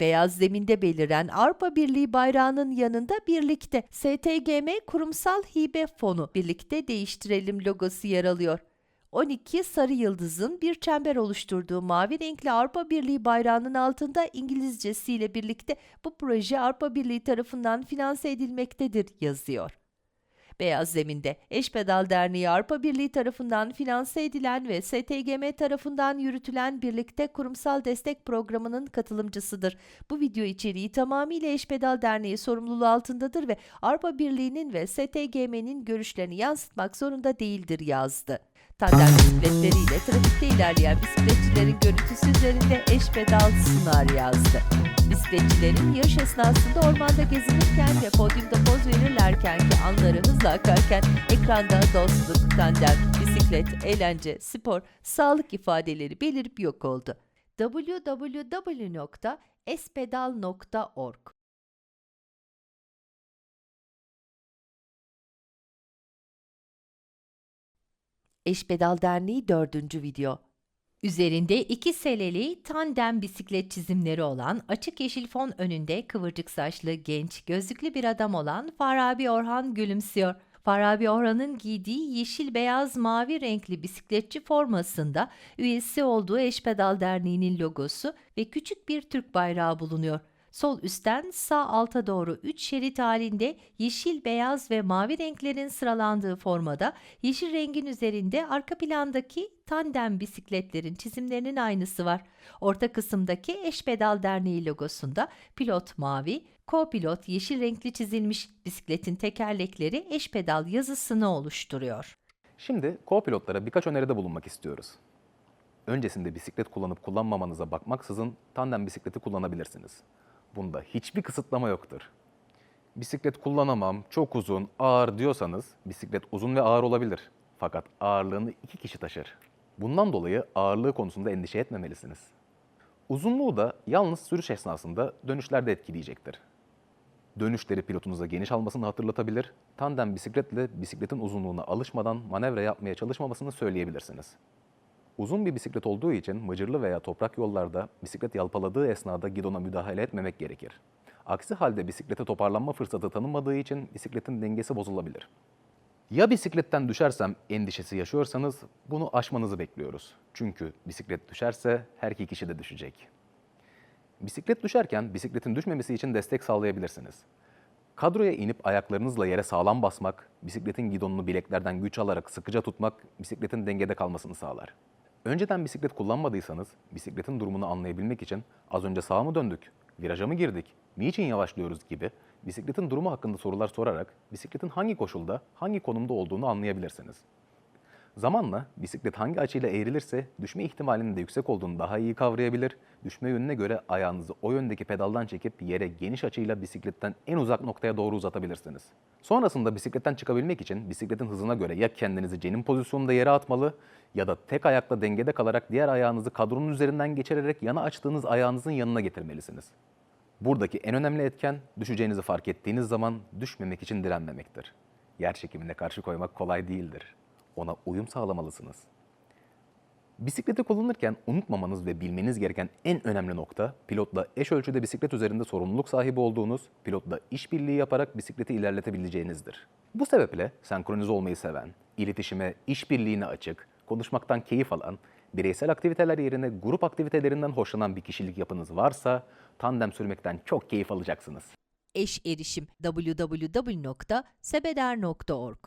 Beyaz zeminde beliren Avrupa Birliği bayrağının yanında birlikte STGM Kurumsal Hibe Fonu birlikte değiştirelim logosu yer alıyor. 12 sarı yıldızın bir çember oluşturduğu mavi renkli Avrupa Birliği bayrağının altında İngilizcesiyle birlikte bu proje Avrupa Birliği tarafından finanse edilmektedir yazıyor. Beyaz Zemin'de Eşpedal Derneği Avrupa Birliği tarafından finanse edilen ve STGM tarafından yürütülen birlikte kurumsal destek programının katılımcısıdır. Bu video içeriği tamamıyla Eşpedal Derneği sorumluluğu altındadır ve Avrupa Birliği'nin ve STGM'nin görüşlerini yansıtmak zorunda değildir yazdı. Tandem bisikletleriyle trafikte ilerleyen bisikletçilerin görüntüsü üzerinde eşpedal sınar yazdı. Bisikletçilerin yarış esnasında ormanda gezinirken ve podyumda poz verirlerken ki anları hızla akarken ekranda dostluk, tandem, bisiklet, eğlence, spor, sağlık ifadeleri belirip yok oldu. www.espedal.org Eşpedal Derneği 4. video. Üzerinde iki seleli tandem bisiklet çizimleri olan açık yeşil fon önünde kıvırcık saçlı genç gözlüklü bir adam olan Farabi Orhan gülümsüyor. Farabi Orhan'ın giydiği yeşil beyaz mavi renkli bisikletçi formasında üyesi olduğu Eşpedal Derneği'nin logosu ve küçük bir Türk bayrağı bulunuyor. Sol üstten sağ alta doğru 3 şerit halinde yeşil, beyaz ve mavi renklerin sıralandığı formada yeşil rengin üzerinde arka plandaki tandem bisikletlerin çizimlerinin aynısı var. Orta kısımdaki Eşpedal Derneği logosunda pilot mavi, co-pilot yeşil renkli çizilmiş bisikletin tekerlekleri eşpedal yazısını oluşturuyor. Şimdi co-pilotlara birkaç öneride bulunmak istiyoruz. Öncesinde bisiklet kullanıp kullanmamanıza bakmaksızın tandem bisikleti kullanabilirsiniz. Bunda hiçbir kısıtlama yoktur. Bisiklet kullanamam, çok uzun, ağır diyorsanız bisiklet uzun ve ağır olabilir. Fakat ağırlığını iki kişi taşır. Bundan dolayı ağırlığı konusunda endişe etmemelisiniz. Uzunluğu da yalnız sürüş esnasında dönüşlerde etkileyecektir. Dönüşleri pilotunuza geniş almasını hatırlatabilir, tandem bisikletle bisikletin uzunluğuna alışmadan manevra yapmaya çalışmamasını söyleyebilirsiniz. Uzun bir bisiklet olduğu için mıcırlı veya toprak yollarda bisiklet yalpaladığı esnada gidona müdahale etmemek gerekir. Aksi halde bisiklete toparlanma fırsatı tanınmadığı için bisikletin dengesi bozulabilir. Ya bisikletten düşersem endişesi yaşıyorsanız bunu aşmanızı bekliyoruz. Çünkü bisiklet düşerse her iki kişi de düşecek. Bisiklet düşerken bisikletin düşmemesi için destek sağlayabilirsiniz. Kadroya inip ayaklarınızla yere sağlam basmak, bisikletin gidonunu bileklerden güç alarak sıkıca tutmak bisikletin dengede kalmasını sağlar. Önceden bisiklet kullanmadıysanız bisikletin durumunu anlayabilmek için az önce sağa mı döndük, viraja mı girdik, niçin yavaşlıyoruz gibi bisikletin durumu hakkında sorular sorarak bisikletin hangi koşulda, hangi konumda olduğunu anlayabilirsiniz. Zamanla bisiklet hangi açıyla eğrilirse düşme ihtimalinin de yüksek olduğunu daha iyi kavrayabilir, düşme yönüne göre ayağınızı o yöndeki pedaldan çekip yere geniş açıyla bisikletten en uzak noktaya doğru uzatabilirsiniz. Sonrasında bisikletten çıkabilmek için bisikletin hızına göre ya kendinizi cenin pozisyonunda yere atmalı ya da tek ayakla dengede kalarak diğer ayağınızı kadronun üzerinden geçirerek yana açtığınız ayağınızın yanına getirmelisiniz. Buradaki en önemli etken düşeceğinizi fark ettiğiniz zaman düşmemek için direnmemektir. Yer çekimine karşı koymak kolay değildir. Ona uyum sağlamalısınız. Bisikleti kullanırken unutmamanız ve bilmeniz gereken en önemli nokta pilotla eş ölçüde bisiklet üzerinde sorumluluk sahibi olduğunuz, pilotla işbirliği yaparak bisikleti ilerletebileceğinizdir. Bu sebeple senkronize olmayı seven, iletişime, işbirliğine açık, konuşmaktan keyif alan, bireysel aktiviteler yerine grup aktivitelerinden hoşlanan bir kişilik yapınız varsa tandem sürmekten çok keyif alacaksınız. Eş erişim www.sebeder.org